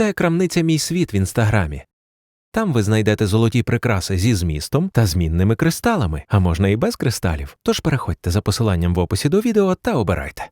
це крамниця Мій світ в інстаграмі. Там ви знайдете золоті прикраси зі змістом та змінними кристалами, а можна і без кристалів. Тож переходьте за посиланням в описі до відео та обирайте.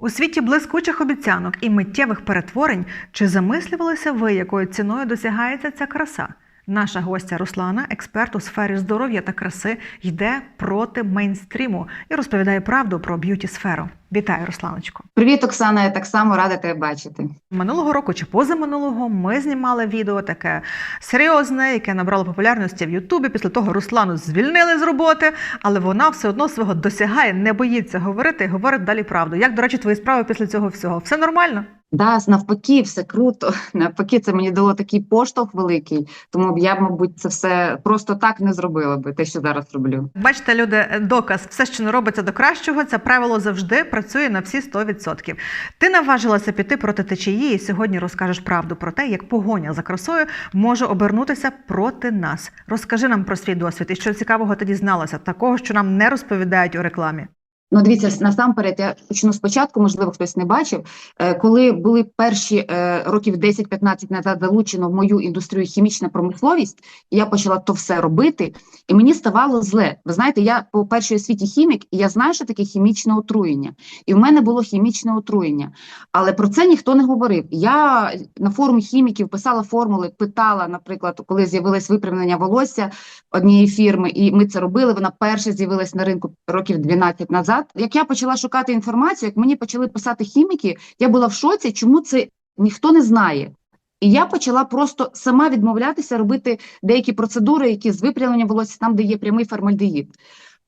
У світі блискучих обіцянок і миттєвих перетворень чи замислювалися ви, якою ціною досягається ця краса? Наша гостя Руслана, експерт у сфері здоров'я та краси, йде проти мейнстріму і розповідає правду про б'юті сферу. Вітаю, Русланочко. Привіт, Оксана. Я так само рада тебе бачити. Минулого року чи позаминулого ми знімали відео таке серйозне, яке набрало популярності в Ютубі. Після того Руслану звільнили з роботи, але вона все одно свого досягає, не боїться говорити і говорить далі правду. Як, до речі, твої справи після цього всього? Все нормально? Да, навпаки, все круто. Навпаки, це мені дало такий поштовх великий, тому я, мабуть, це все просто так не зробила би, те, що зараз роблю. Бачите, люди, доказ, все, що не робиться до кращого, це правило завжди працює на всі 100%. Ти наважилася піти проти течії і сьогодні розкажеш правду про те, як погоня за красою може обернутися проти нас. Розкажи нам про свій досвід і що цікавого ти дізналася, такого, що нам не розповідають у рекламі. Ну, дивіться, насамперед, я почну спочатку, можливо, хтось не бачив. Е, Коли були перші е, років 10-15 назад залучено в мою індустрію хімічна промисловість, і я почала то все робити, і мені ставало зле. Ви знаєте, я по першій освіті хімік, і я знаю, що таке хімічне отруєння. І в мене було хімічне отруєння. Але про це ніхто не говорив. Я на форумі хіміків писала формули, питала, наприклад, коли з'явилось випрямлення волосся однієї фірми, і ми це робили. Вона перша з'явилась на ринку років 12 назад. Як я почала шукати інформацію, як мені почали писати хіміки, я була в шоці, чому це ніхто не знає. І я почала просто сама відмовлятися робити деякі процедури, які з випрямлення волосся, там, де є прямий формальдегід.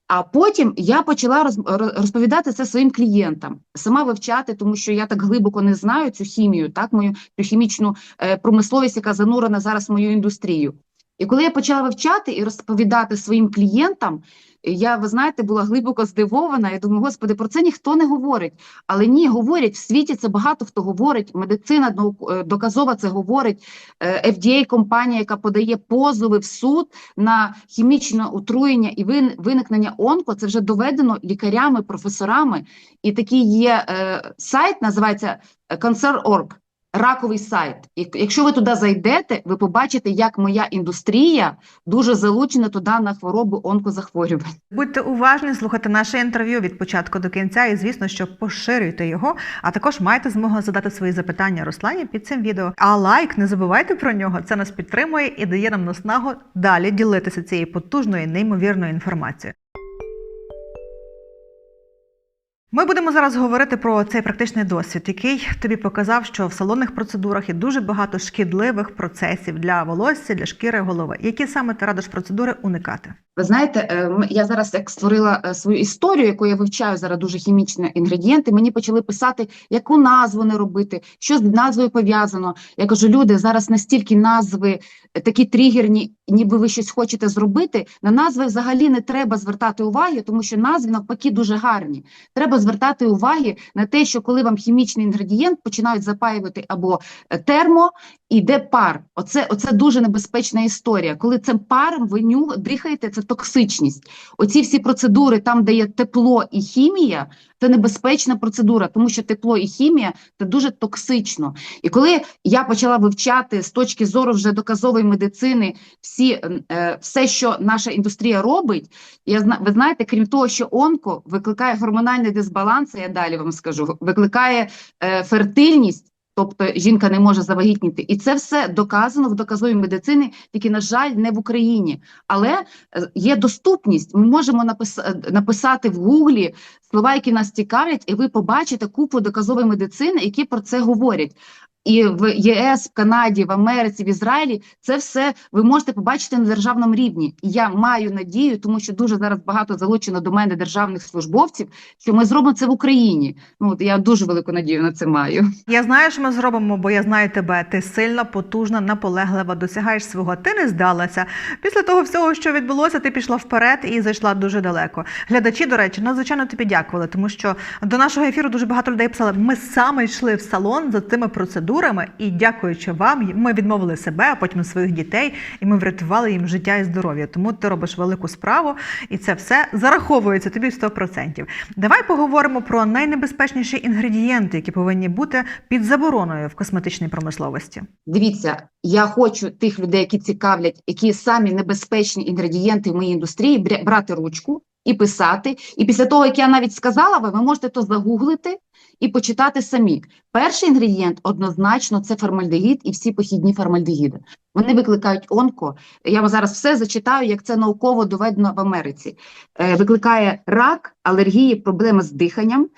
А потім я почала роз- роз- розповідати це своїм клієнтам, сама вивчати, тому що я так глибоко не знаю цю хімію, так мою цю хімічну е, промисловість, яка занурена зараз в мою індустрію. І коли я почала вивчати і розповідати своїм клієнтам, я, ви знаєте, була глибоко здивована. Я думаю, господи, про це ніхто не говорить. Але ні, говорять в світі. Це багато хто говорить. Медицина е, доказова це говорить. Е, FDA – компанія, яка подає позови в суд на хімічне отруєння і вин- виникнення онко. Це вже доведено лікарями, професорами. І такий є е, сайт, називається Cancer.org. Раковий сайт. Якщо ви туди зайдете, ви побачите, як моя індустрія дуже залучена туди на хвороби онкозахворювань. Будьте уважні, слухайте наше інтерв'ю від початку до кінця, і звісно, що поширюйте його. А також маєте змогу задати свої запитання Руслані під цим відео. А лайк не забувайте про нього. Це нас підтримує і дає нам наснагу далі ділитися цією потужною неймовірною інформацією. Ми будемо зараз говорити про цей практичний досвід, який тобі показав, що в салонних процедурах є дуже багато шкідливих процесів для волосся, для шкіри голови. Які саме ти радиш процедури уникати? Ви знаєте, е, я зараз як створила е, свою історію, яку я вивчаю зараз дуже хімічні інгредієнти. Мені почали писати, яку назву не робити, що з назвою пов'язано. Я кажу, люди, зараз настільки назви такі тригерні, ніби ви щось хочете зробити. На назви взагалі не треба звертати уваги, тому що назви навпаки дуже гарні. Треба звертати уваги на те, що коли вам хімічний інгредієнт починають запаювати або е, термо, іде пар. Оце, оце дуже небезпечна історія. Коли цим паром ви нюх, дихаєте, це токсичність. Оці всі процедури, там, де є тепло і хімія, це небезпечна процедура, тому що тепло і хімія це дуже токсично. І коли я почала вивчати з точки зору вже доказової медицини всі, е, все, що наша індустрія робить, я ви знаєте, крім того, що онко викликає гормональний дисбаланс, я далі вам скажу, викликає е, фертильність. Тобто жінка не може завагітніти, і це все доказано в доказовій медицині, тільки на жаль, не в Україні. Але е, є доступність. Ми можемо напис- написати в Гуглі слова, які нас цікавлять, і ви побачите купу доказової медицини, які про це говорять. І в ЄС, в Канаді, в Америці, в Ізраїлі це все ви можете побачити на державному рівні. І я маю надію, тому що дуже зараз багато залучено до мене державних службовців, що ми зробимо це в Україні. Ну от я дуже велику надію на це маю. Я знаю, що ми зробимо, бо я знаю тебе. Ти сильна, потужна, наполеглива, досягаєш свого. Ти не здалася. Після того всього, що відбулося, ти пішла вперед і зайшла дуже далеко. Глядачі, до речі, надзвичайно тобі дякували, тому що до нашого ефіру дуже багато людей писали. Ми саме йшли в салон за цими процедурами. Трубадурами, і дякуючи вам, ми відмовили себе, а потім своїх дітей, і ми врятували їм життя і здоров'я. Тому ти робиш велику справу, і це все зараховується тобі 100%. Давай поговоримо про найнебезпечніші інгредієнти, які повинні бути під забороною в косметичній промисловості. Дивіться, я хочу тих людей, які цікавлять, які самі небезпечні інгредієнти в моїй індустрії, брати ручку і писати. І після того, як я навіть сказала, ви, ви можете то загуглити і почитати самі. Перший інгредієнт однозначно це формальдегід і всі похідні формальдегіди. Вони викликають онко. Я вам зараз все зачитаю, як це науково доведено в Америці. Е, викликає рак, алергії, проблеми з диханням,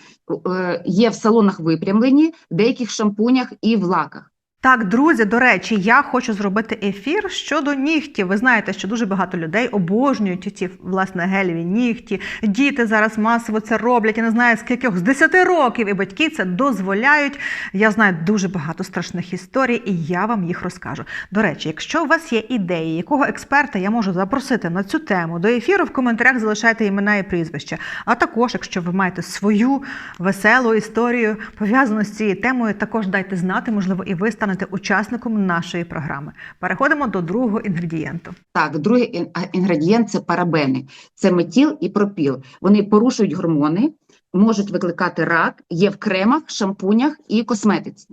е, є в салонах випрямлені, деяких шампунях і в лаках. Так, друзі, до речі, я хочу зробити ефір щодо нігтів. Ви знаєте, що дуже багато людей обожнюють ці власне гелеві нігті. Діти зараз масово це роблять. Я не знаю скільки з 10 років, і батьки це дозволяють. Я знаю дуже багато страшних історій, і я вам їх розкажу. До речі, якщо у вас є ідеї, якого експерта я можу запросити на цю тему до ефіру, в коментарях залишайте імена і прізвища. А також, якщо ви маєте свою веселу історію пов'язану з цією темою, також дайте знати, можливо, і ви станете учасником нашої програми. Переходимо до другого інгредієнту. Так, другий інгредієнт це парабени. Це метіл і пропіл. Вони порушують гормони, можуть викликати рак, є в кремах, шампунях і косметиці.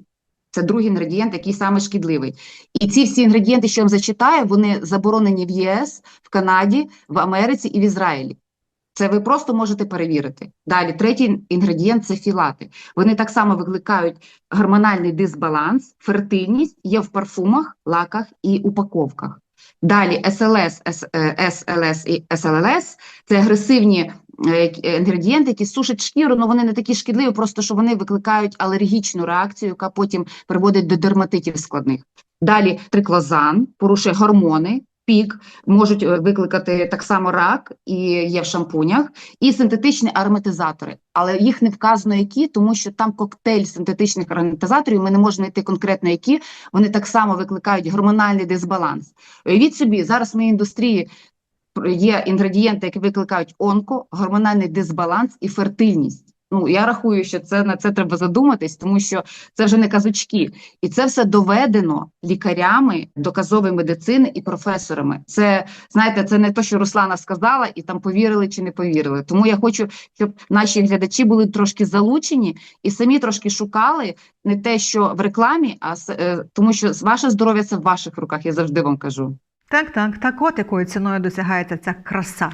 Це другий інгредієнт, який саме шкідливий. І ці всі інгредієнти, що я вам зачитаю, вони заборонені в ЄС, в Канаді, в Америці і в Ізраїлі. Це ви просто можете перевірити. Далі, третій інгредієнт це філати. Вони так само викликають гормональний дисбаланс, фертильність, є в парфумах, лаках і упаковках. Далі СЛС, С- е, СЛС і СЛЛС – це агресивні е, інгредієнти, які сушать шкіру, але вони не такі шкідливі, просто що вони викликають алергічну реакцію, яка потім приводить до дерматитів складних. Далі триклозан порушує гормони, пік, можуть е, викликати так само рак, і є в шампунях, і синтетичні ароматизатори. Але їх не вказано які, тому що там коктейль синтетичних ароматизаторів, ми не можемо знайти конкретно які, вони так само викликають гормональний дисбаланс. Уявіть собі, зараз в моїй індустрії є інгредієнти, які викликають онко, гормональний дисбаланс і фертильність. Ну, я рахую, що це на це треба задуматись, тому що це вже не казочки, і це все доведено лікарями доказової медицини і професорами. Це знаєте, це не то, що Руслана сказала, і там повірили чи не повірили. Тому я хочу, щоб наші глядачі були трошки залучені і самі трошки шукали не те, що в рекламі, а е, тому що ваше здоров'я це в ваших руках. Я завжди вам кажу. Так, так, так от якою ціною досягається ця краса.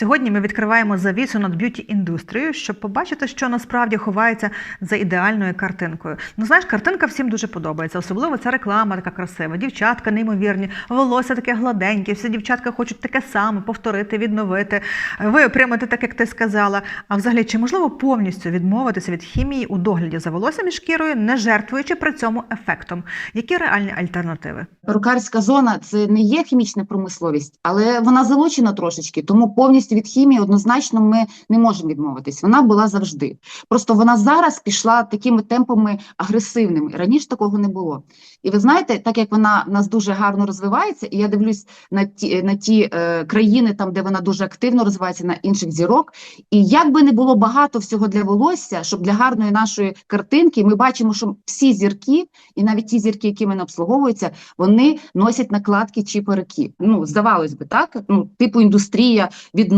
Сьогодні ми відкриваємо завісу над б'юті індустрією, щоб побачити, що насправді ховається за ідеальною картинкою. Ну знаєш, картинка всім дуже подобається, особливо ця реклама така красива. Дівчатка неймовірні, волосся таке гладеньке, всі дівчатка хочуть таке саме повторити, відновити, випрямити, так як ти сказала. А взагалі, чи можливо повністю відмовитися від хімії у догляді за волоссям і шкірою, не жертвуючи при цьому ефектом? Які реальні альтернативи? Перукарська зона це не є хімічна промисловість, але вона залучена трошечки, тому повністю від хімії однозначно ми не можемо відмовитись. Вона була завжди. Просто вона зараз пішла такими темпами агресивними. Раніше такого не було. І ви знаєте, так як вона в нас дуже гарно розвивається, і я дивлюсь на ті на ті е, країни, там де вона дуже активно розвивається, на інших зірок. І як би не було багато всього для волосся, щоб для гарної нашої картинки, ми бачимо, що всі зірки, і навіть ті зірки, які мене обслуговуються, вони носять накладки чи парики. Ну, здавалось би, так? Ну, типу індустрія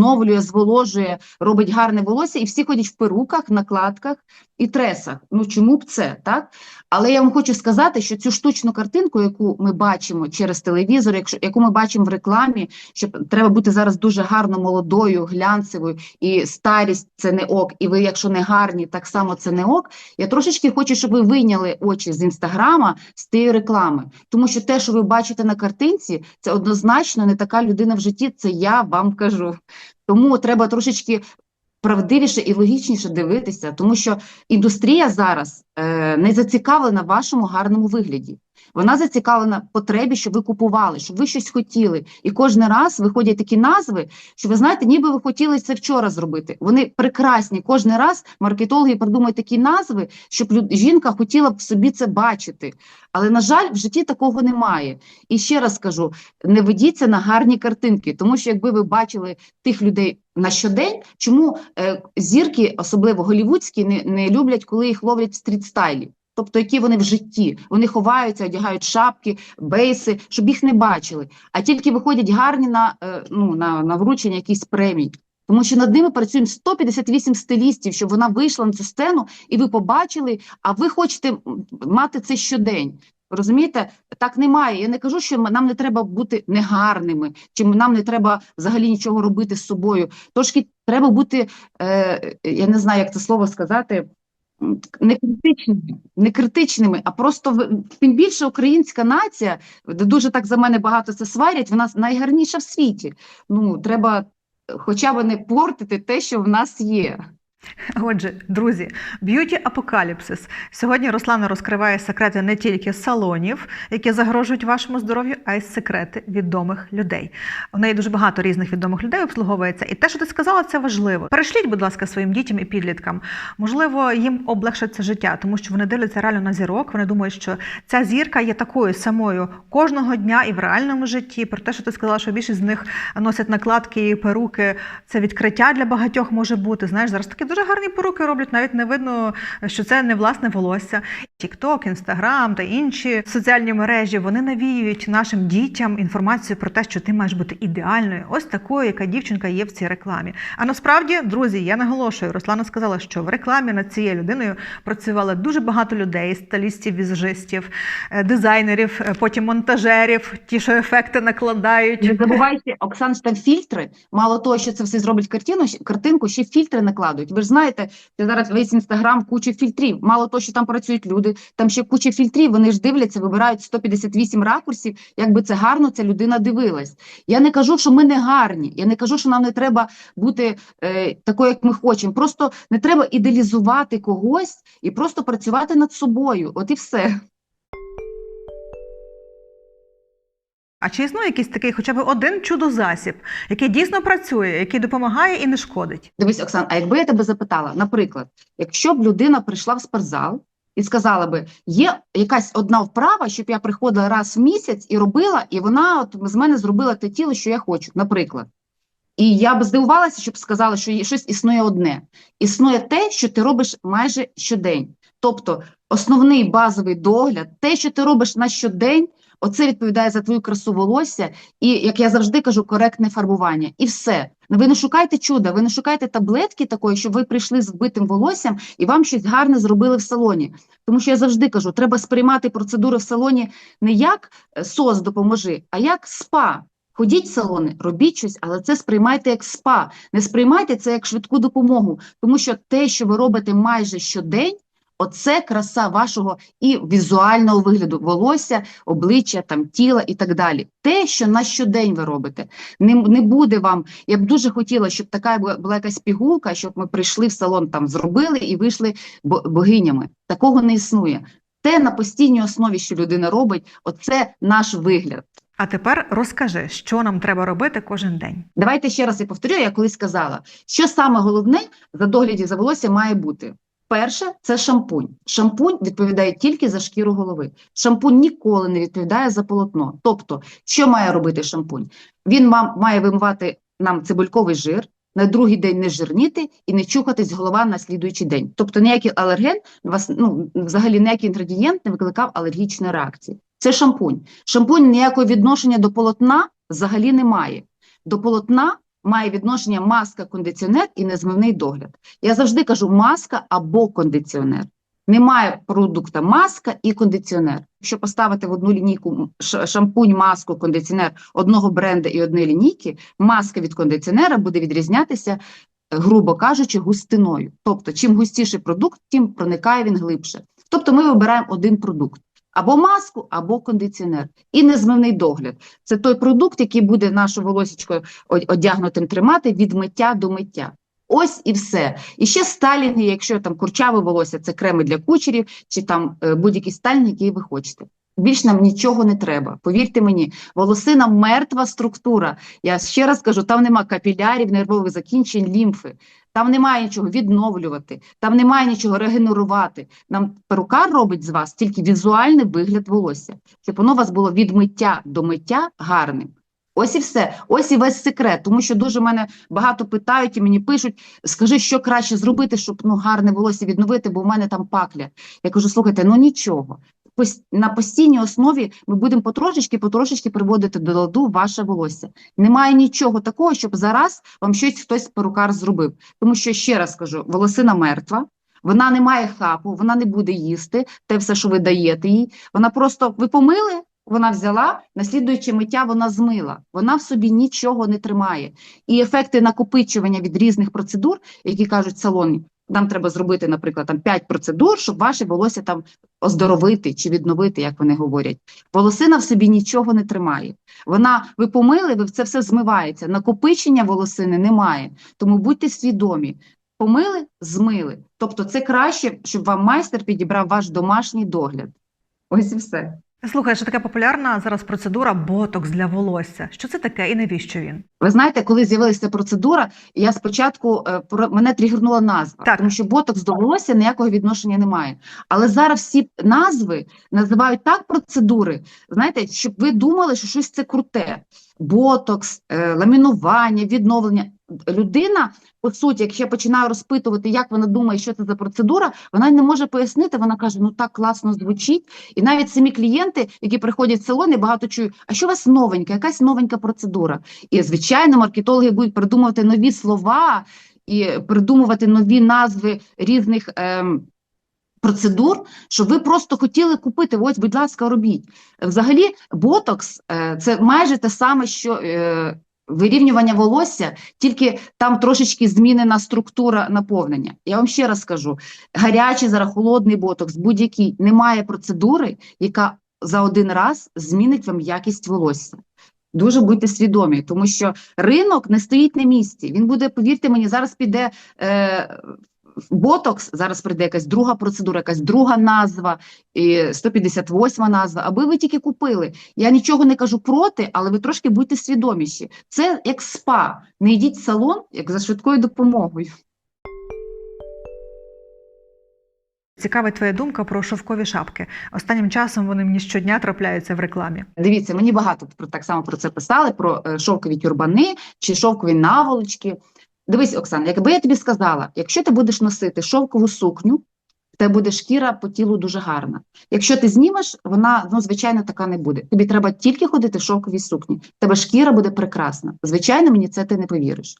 відновлює, зволожує, робить гарне волосся, і всі ходять в перуках, накладках і тресах. Ну чому б це, так? Але я вам хочу сказати, що цю штучну картинку, яку ми бачимо через телевізор, якщо яку ми бачимо в рекламі, що треба бути зараз дуже гарно молодою, глянцевою, і старість це не ок, і ви, якщо не гарні, так само це не ок. Я трошечки хочу, щоб ви вийняли очі з інстаграма з тієї реклами, тому що те, що ви бачите на картинці, це однозначно не така людина в житті. Це я вам кажу. Тому треба трошечки правдивіше і логічніше дивитися, тому що індустрія зараз е, не зацікавлена в вашому гарному вигляді. Вона зацікавлена потребі, щоб ви купували, щоб ви щось хотіли. І кожен раз виходять такі назви, що ви знаєте, ніби ви хотіли це вчора зробити. Вони прекрасні. Кожен раз маркетологи придумують такі назви, щоб жінка хотіла б собі це бачити. Але, на жаль, в житті такого немає. І ще раз скажу: не ведіться на гарні картинки, тому що якби ви бачили тих людей на щодень, чому е, зірки, особливо голівудські, не, не люблять, коли їх ловлять в стріт-стайлі. Тобто, які вони в житті, вони ховаються, одягають шапки, бейси, щоб їх не бачили, а тільки виходять гарні на, е, ну, на, на вручення якихось премій. Тому що над ними працюємо 158 стилістів, щоб вона вийшла на цю сцену, і ви побачили, а ви хочете мати це щодень. Розумієте, так немає. Я не кажу, що нам не треба бути негарними, чи нам не треба взагалі нічого робити з собою. Трошки треба бути, е, я не знаю, як це слово сказати, не критичними, не критичними, а просто тим більше українська нація, де дуже так за мене багато це сварять, вона найгарніша в світі. Ну, треба хоча б не портити те, що в нас є. Отже, друзі, б'юті апокаліпсис. Сьогодні Руслана розкриває секрети не тільки салонів, які загрожують вашому здоров'ю, а й секрети відомих людей. У неї дуже багато різних відомих людей обслуговується. І те, що ти сказала, це важливо. Перешліть, будь ласка, своїм дітям і підліткам. Можливо, їм облегшиться життя, тому що вони дивляться реально на зірок. Вони думають, що ця зірка є такою самою кожного дня і в реальному житті. Про те, що ти сказала, що більшість з них носять накладки і перуки. Це відкриття для багатьох може бути. Знаєш, зараз такі дуже гарні перуки роблять, навіть не видно, що це не власне волосся. TikTok, Instagram та інші соціальні мережі вони навіюють нашим дітям інформацію про те, що ти маєш бути ідеальною, ось такою, яка дівчинка є в цій рекламі. А насправді, друзі, я наголошую, Руслана сказала, що в рекламі над цією людиною працювало дуже багато людей: стилістів, візажистів, е, дизайнерів, е, потім монтажерів, ті, що ефекти накладають. Не забувайте, Оксан, що фільтри. Мало того, що це все зроблять картину, картинку, ще фільтри накладують. Ж знаєте, це зараз весь інстаграм куча фільтрів. Мало того, що там працюють люди, там ще куча фільтрів. Вони ж дивляться, вибирають 158 ракурсів, якби це гарно ця людина дивилась. Я не кажу, що ми не гарні. Я не кажу, що нам не треба бути е, такою, як ми хочемо. Просто не треба ідеалізувати когось і просто працювати над собою. От і все. А чи існує якийсь такий, хоча б один чудо-засіб, який дійсно працює, який допомагає і не шкодить? Дивись, Оксан, а якби я тебе запитала, наприклад, якщо б людина прийшла в спортзал і сказала би, є якась одна вправа, щоб я приходила раз в місяць і робила, і вона от з мене зробила те тіло, що я хочу, наприклад. І я б здивувалася, щоб сказали, що щось існує одне. Існує те, що ти робиш майже щодень. Тобто основний базовий догляд, те, що ти робиш на щодень, оце відповідає за твою красу волосся і, як я завжди кажу, коректне фарбування. І все. Ви не шукайте чуда, ви не шукайте таблетки такої, щоб ви прийшли з вбитим волоссям і вам щось гарне зробили в салоні. Тому що я завжди кажу, треба сприймати процедури в салоні не як е, сос допоможи, а як спа. Ходіть в салони, робіть щось, але це сприймайте як спа. Не сприймайте це як швидку допомогу, тому що те, що ви робите майже щодень, оце краса вашого і візуального вигляду волосся, обличчя, там тіла і так далі. Те, що на щодень ви робите, не, не буде вам. Я б дуже хотіла, щоб така була, якась пігулка, щоб ми прийшли в салон, там зробили і вийшли бо- богинями. Такого не існує. Те на постійній основі, що людина робить, оце наш вигляд. А тепер розкажи, що нам треба робити кожен день. Давайте ще раз я повторю, я колись сказала, що саме головне за догляді за волосся має бути. Перше це шампунь. Шампунь відповідає тільки за шкіру голови. Шампунь ніколи не відповідає за полотно. Тобто, що має робити шампунь? Він ма- має вимивати нам цибульковий жир, на другий день не жирніти і не чухатись голова на слідуючий день. Тобто ніякий алерген, вас ну взагалі ніякий інгредієнт не викликав алергічної реакції. Це шампунь. Шампунь ніякого відношення до полотна взагалі не має. До полотна має відношення маска, кондиціонер і незмивний догляд. Я завжди кажу маска або кондиціонер. Немає продукту маска і кондиціонер. Якщо поставити в одну лінійку шампунь, маску, кондиціонер одного бренду і одної лінійки, маска від кондиціонера буде відрізнятися, грубо кажучи, густиною. Тобто, чим густіший продукт, тим проникає він глибше. Тобто ми вибираємо один продукт. Або маску, або кондиціонер. І незмивний догляд. Це той продукт, який буде нашу волосічко одягнутим тримати від миття до миття. Ось і все. І ще стайлінги, якщо там курчаве волосся, це креми для кучерів, чи там е, будь-який стайлінг, який ви хочете. Більш нам нічого не треба. Повірте мені, волосина мертва структура. Я ще раз кажу, там нема капілярів, нервових закінчень, лімфи. Там немає нічого відновлювати, там немає нічого регенерувати. Нам перукар робить з вас тільки візуальний вигляд волосся, щоб воно у вас було від миття до миття гарним. Ось і все, ось і весь секрет, тому що дуже мене багато питають і мені пишуть, скажи, що краще зробити, щоб ну гарне волосся відновити, бо в мене там пакля. Я кажу, слухайте, ну нічого. На постійній основі ми будемо потрошечки, потрошечки приводити до ладу ваше волосся. Немає нічого такого, щоб зараз вам щось хтось перукар зробив. Тому що ще раз кажу, волосина мертва. Вона не має хапу, вона не буде їсти те все, що ви даєте їй. Вона просто ви помили, вона взяла, наслідуючи миття, вона змила. Вона в собі нічого не тримає. І ефекти накопичування від різних процедур, які кажуть салоні, нам треба зробити, наприклад, там 5 процедур, щоб ваше волосся там оздоровити чи відновити, як вони говорять. Волосина в собі нічого не тримає. Вона, ви помили, ви це все змивається. Накопичення волосини немає. Тому будьте свідомі. Помили, змили. Тобто це краще, щоб вам майстер підібрав ваш домашній догляд. Ось і все. Слухай, що така популярна зараз процедура ботокс для волосся. Що це таке і навіщо він? Ви знаєте, коли з'явилася процедура, я спочатку е, мене тригернула назва, Так. тому що ботокс до волосся ніякого відношення немає. Але зараз всі назви називають так процедури, знаєте, щоб ви думали, що щось це круте. Ботокс, е, ламінування, відновлення. Людина, по суті, якщо я починаю розпитувати, як вона думає, що це за процедура, вона не може пояснити. Вона каже: ну так класно звучить. І навіть самі клієнти, які приходять в салон, я багато чую, а що у вас новеньке, якась новенька процедура. І, звичайно, маркетологи будуть придумувати нові слова і придумувати нові назви різних ем, процедур, щоб ви просто хотіли купити. Ось, будь ласка, робіть. Взагалі, ботокс е, це майже те саме, що е, вирівнювання волосся, тільки там трошечки змінена структура наповнення. Я вам ще раз скажу: гарячий зараз холодний ботокс, будь-який немає процедури, яка за один раз змінить вам якість волосся. Дуже будьте свідомі, тому що ринок не стоїть на місці. Він буде, повірте мені, зараз піде е, ботокс, зараз прийде якась друга процедура, якась друга назва, і 158 назва, аби ви тільки купили. Я нічого не кажу проти, але ви трошки будьте свідоміші. Це як спа. Не йдіть в салон, як за швидкою допомогою. Цікава твоя думка про шовкові шапки. Останнім часом вони мені щодня трапляються в рекламі. Дивіться, мені багато про так само про це писали: про е, шовкові тюрбани чи шовкові наволочки. Дивись, Оксана, якби я тобі сказала, якщо ти будеш носити шовкову сукню, тебе буде шкіра по тілу дуже гарна. Якщо ти знімеш, вона ну звичайно така не буде. Тобі треба тільки ходити в шовковій сукні. Тебе шкіра буде прекрасна. Звичайно, мені це ти не повіриш.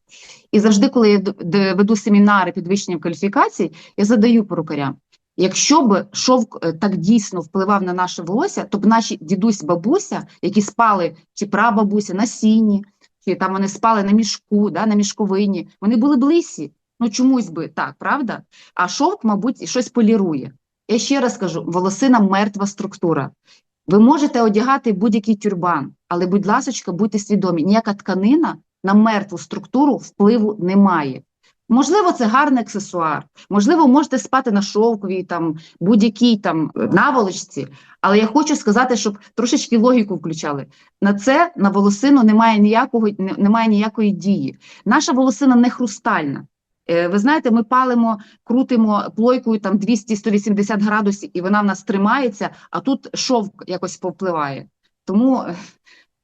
І завжди, коли я веду семінари підвищення кваліфікацій, я задаю порукарям. Якщо б шовк е, так дійсно впливав на наше волосся, то б наші дідусь, бабуся, які спали чи прабабуся на сіні, чи там вони спали на мішку, да, на мішковині, вони були б лисі. Ну чомусь би так, правда? А шовк, мабуть, щось полірує. Я ще раз кажу: волосина мертва структура. Ви можете одягати будь-який тюрбан, але, будь ласочка, будьте свідомі, ніяка тканина на мертву структуру впливу не має. Можливо, це гарний аксесуар, можливо, можете спати на шовковій, там будь-якій там наволочці, але я хочу сказати, щоб трошечки логіку включали. На це на волосину немає ніякого немає ніякої дії. Наша волосина не хрустальна. Е, Ви знаєте, ми палимо, крутимо плойкою там 200-180 градусів, і вона в нас тримається, а тут шовк якось повпливає. Тому е,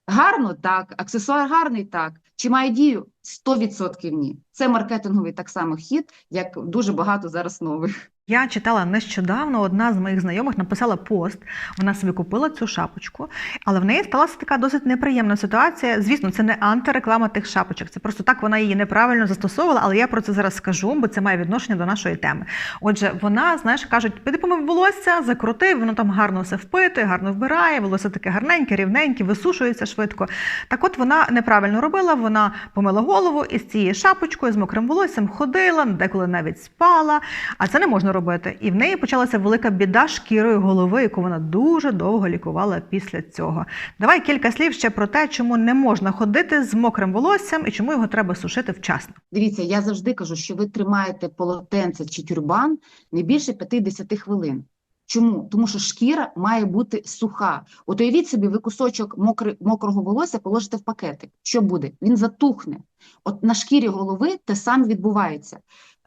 гарно так, аксесуар гарний так. Чи має дію? 100% ні. Це маркетинговий так само хід, як дуже багато зараз нових. Я читала нещодавно, одна з моїх знайомих написала пост. Вона собі купила цю шапочку, але в неї сталася така досить неприємна ситуація. Звісно, це не антиреклама тих шапочок. Це просто так вона її неправильно застосовувала, але я про це зараз скажу, бо це має відношення до нашої теми. Отже, вона, знаєш, кажуть, піди помив волосся, закрутив, воно там гарно все впитує, гарно вбирає, волосся таке гарненьке, рівненьке, висушується швидко. Так от вона неправильно робила, вона помила голову і з цією шапочкою, з мокрим волоссям ходила, деколи навіть спала, а це не можна робити. І в неї почалася велика біда шкірою голови, яку вона дуже довго лікувала після цього. Давай кілька слів ще про те, чому не можна ходити з мокрим волоссям і чому його треба сушити вчасно. Дивіться, я завжди кажу, що ви тримаєте полотенце чи тюрбан не більше 50 хвилин. Чому? Тому що шкіра має бути суха. От уявіть собі, ви кусочок мокри, мокрого волосся положите в пакетик. Що буде? Він затухне. От на шкірі голови те саме відбувається.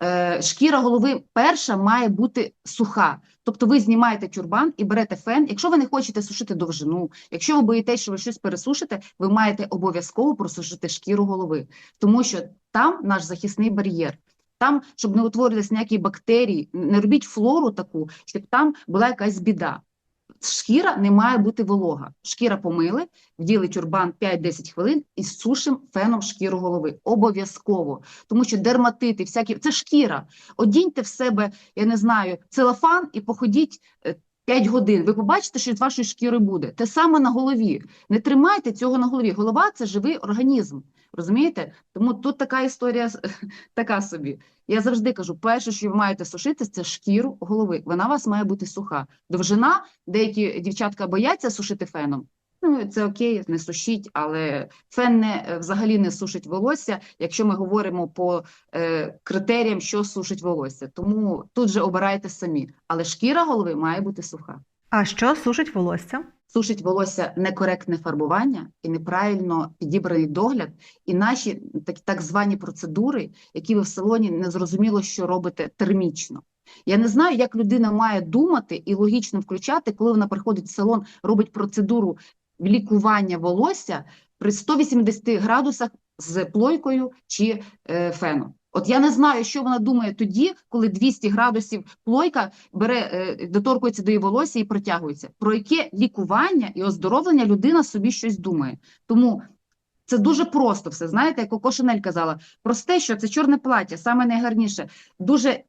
Е, шкіра голови перша має бути суха. Тобто ви знімаєте тюрбан і берете фен. Якщо ви не хочете сушити довжину, якщо ви боїтесь, що ви щось пересушите, ви маєте обов'язково просушити шкіру голови, тому що там наш захисний бар'єр. Там, щоб не утворилися ніякі бактерії, не робіть флору таку, щоб там була якась біда. Шкіра не має бути волога. Шкіра помили, вділи тюрбан 5-10 хвилин і сушимо феном шкіру голови. Обов'язково. Тому що дерматити, всякі це шкіра. Одіньте в себе, я не знаю, целофан і походіть е, 5 годин. Ви побачите, що від вашої шкіри буде. Те саме на голові. Не тримайте цього на голові. Голова це живий організм. Розумієте? Тому тут така історія така собі. Я завжди кажу: перше, що ви маєте сушити, це шкіру голови. Вона у вас має бути суха. Довжина, деякі дівчатка бояться сушити феном. Ну, це окей, не сушіть, але фен не, е, взагалі не сушить волосся, якщо ми говоримо по е, критеріям, що сушить волосся. Тому тут же обирайте самі. Але шкіра голови має бути суха. А що сушить волосся? Сушить волосся некоректне фарбування і неправильно підібраний догляд, і наші так, так звані процедури, які ви в салоні не зрозуміло, що робите термічно. Я не знаю, як людина має думати і логічно включати, коли вона приходить в салон, робить процедуру лікування волосся при 180 градусах з плойкою чи е, феном. От я не знаю, що вона думає тоді, коли 200 градусів плойка бере, е, доторкується до її волосся і протягується. Про яке лікування і оздоровлення людина собі щось думає. Тому це дуже просто все. Знаєте, як Коко Шанель казала, просте, що це чорне плаття, саме найгарніше. Дуже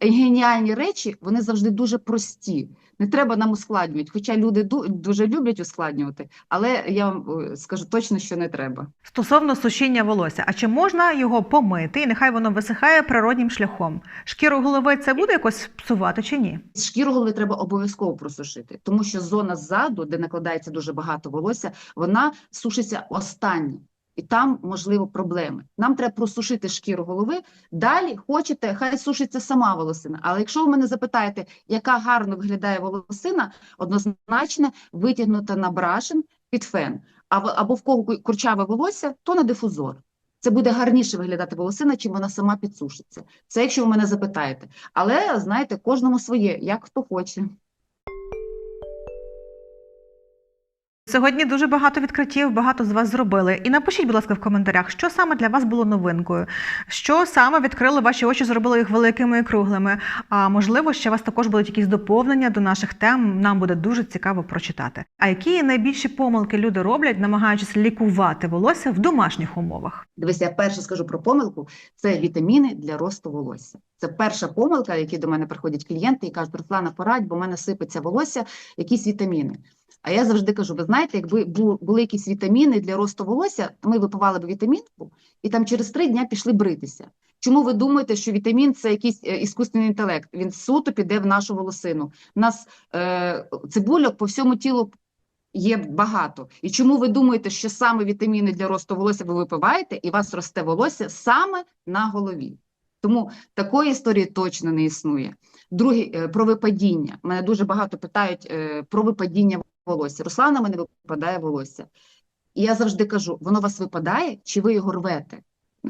геніальні речі, вони завжди дуже прості. Не треба нам ускладнювати. Хоча люди ду- дуже люблять ускладнювати, але я вам е, скажу точно, що не треба. Стосовно сушіння волосся, а чи можна його помити і нехай воно висихає природнім шляхом? Шкіру голови це буде якось псувати чи ні? Шкіру голови треба обов'язково просушити, тому що зона ззаду, де накладається дуже багато волосся, вона сушиться останнє. І там, можливо, проблеми. Нам треба просушити шкіру голови. Далі хочете, хай сушиться сама волосина. Але якщо ви мене запитаєте, яка гарно виглядає волосина, однозначно витягнута на брашин під фен. Або, або в кого курчаве волосся, то на дифузор. Це буде гарніше виглядати волосина, чим вона сама підсушиться. Це якщо ви мене запитаєте. Але знаєте, кожному своє, як хто хоче. Сьогодні дуже багато відкриттів, багато з вас зробили. І напишіть, будь ласка, в коментарях, що саме для вас було новинкою, що саме відкрили ваші очі, зробили їх великими і круглими. А можливо, ще у вас також будуть якісь доповнення до наших тем. Нам буде дуже цікаво прочитати. А які найбільші помилки люди роблять, намагаючись лікувати волосся в домашніх умовах? Дивися, я перше скажу про помилку: це вітаміни для росту волосся. Це перша помилка, які до мене приходять клієнти і кажуть, Руслана, порадь, бо в мене сипеться волосся, якісь вітаміни. А я завжди кажу: ви знаєте, якби були якісь вітаміни для росту волосся, ми випивали б вітамінку і там через три дня пішли бритися. Чому ви думаєте, що вітамін це якийсь е, іскусний інтелект? Він суто піде в нашу волосину. У нас е, цибульок по всьому тілу є багато. І чому ви думаєте, що саме вітаміни для росту волосся ви випиваєте, і у вас росте волосся саме на голові? Тому такої історії точно не існує. Друге, про випадіння. Мене дуже багато питають е, про випадіння волосся. Руслана, мене випадає волосся. І я завжди кажу: воно вас випадає, чи ви його рвете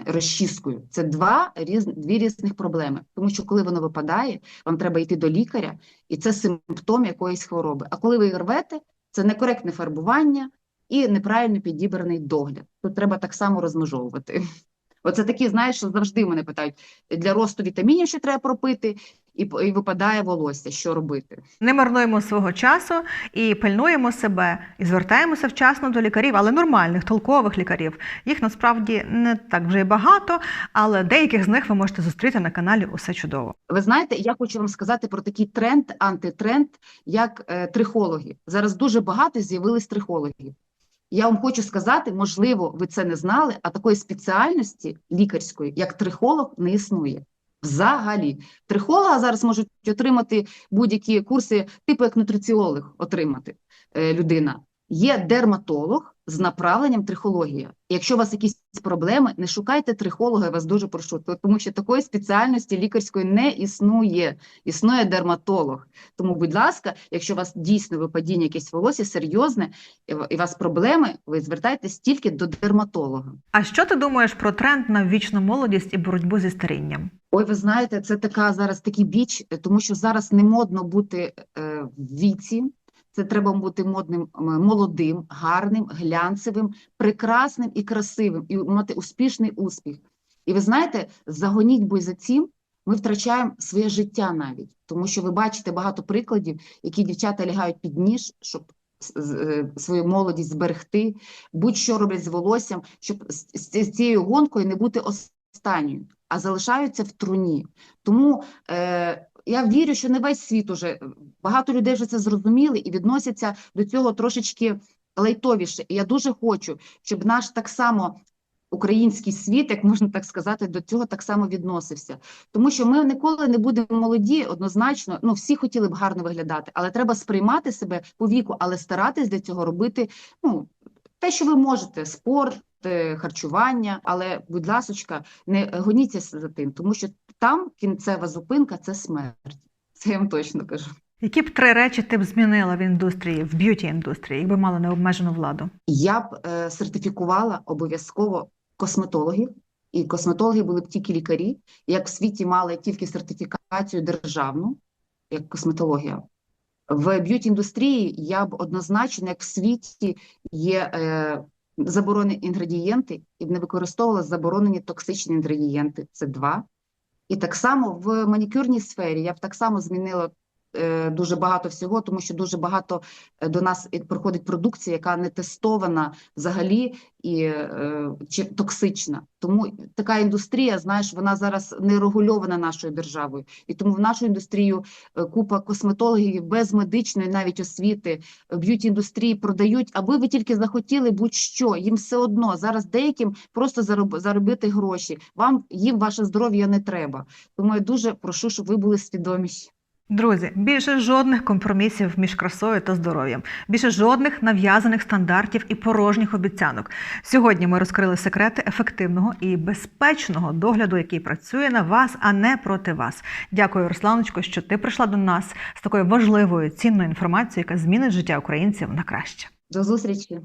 розчіскою? Це два різ, дві різних проблеми. Тому що коли воно випадає, вам треба йти до лікаря, і це симптом якоїсь хвороби. А коли ви її рвете, це некоректне фарбування і неправильно підібраний догляд. Тут треба так само розмежовувати. Оце такі, знаєш, що завжди мене питають для росту вітамінів, що треба пропити, і, і випадає волосся, що робити. Не марнуємо свого часу і пильнуємо себе, і звертаємося вчасно до лікарів, але нормальних, толкових лікарів. Їх насправді не так вже й багато, але деяких з них ви можете зустріти на каналі Усе чудово. Ви знаєте, я хочу вам сказати про такий тренд, антитренд, як е, трихологи. Зараз дуже багато з'явилось трихологів. Я вам хочу сказати, можливо, ви це не знали, а такої спеціальності лікарської, як трихолог, не існує. Взагалі, трихолога зараз можуть отримати будь-які курси, типу як нутриціолог отримати е, людина. Є дерматолог, з направленням трихологія. Якщо у вас якісь проблеми, не шукайте трихолога, я вас дуже прошу, тому що такої спеціальності лікарської не існує. Існує дерматолог. Тому, будь ласка, якщо у вас дійсно випадіння якесь волосся серйозне, і у вас проблеми, ви звертайтесь тільки до дерматолога. А що ти думаєш про тренд на вічну молодість і боротьбу зі старінням? Ой, ви знаєте, це така зараз такий біч, тому що зараз не модно бути е, в віці. Це треба бути модним, молодим, гарним, глянцевим, прекрасним і красивим, і мати успішний успіх. І ви знаєте, загоніть бой за цим, ми втрачаємо своє життя навіть, тому що ви бачите багато прикладів, які дівчата лягають під ніж, щоб е, свою молодість зберегти, будь-що роблять з волоссям, щоб з цією гонкою не бути останньою, а залишаються в труні. Тому е, я вірю, що не весь світ уже багато людей вже це зрозуміли і відносяться до цього трошечки лайтовіше. І я дуже хочу, щоб наш так само український світ, як можна так сказати, до цього так само відносився. Тому що ми ніколи не будемо молоді, однозначно. Ну всі хотіли б гарно виглядати, але треба сприймати себе по віку, але старатись для цього робити. Ну те, що ви можете, спорт. е, Харчування, але, будь ласочка, не гоніться за тим, тому що там кінцева зупинка це смерть. Це я вам точно кажу. Які б три речі ти б змінила в індустрії, в б'юті індустрії, якби мала необмежену владу? Я б е, сертифікувала обов'язково косметологів, і косметологи були б тільки лікарі, як в світі мали тільки сертифікацію державну, як косметологія. В б'юті індустрії я б однозначно, як в світі є е, заборонені інгредієнти, і б не використовувала заборонені токсичні інгредієнти. Це два. І так само в манікюрній сфері. Я б так само змінила дуже багато всього, тому що дуже багато е, до нас приходить продукція, яка не тестована взагалі і е, чи токсична. Тому така індустрія, знаєш, вона зараз не регульована нашою державою, і тому в нашу індустрію е, купа косметологів без медичної навіть освіти в б'юті індустрії продають, аби ви тільки захотіли будь-що, їм все одно зараз деяким просто зароб, заробити гроші. Вам їм ваше здоров'я не треба. Тому я дуже прошу, щоб ви були свідоміші. Друзі, більше жодних компромісів між красою та здоров'ям, більше жодних нав'язаних стандартів і порожніх обіцянок. Сьогодні ми розкрили секрети ефективного і безпечного догляду, який працює на вас, а не проти вас. Дякую, Русланочко, що ти прийшла до нас з такою важливою цінною інформацією, яка змінить життя українців на краще. До зустрічі.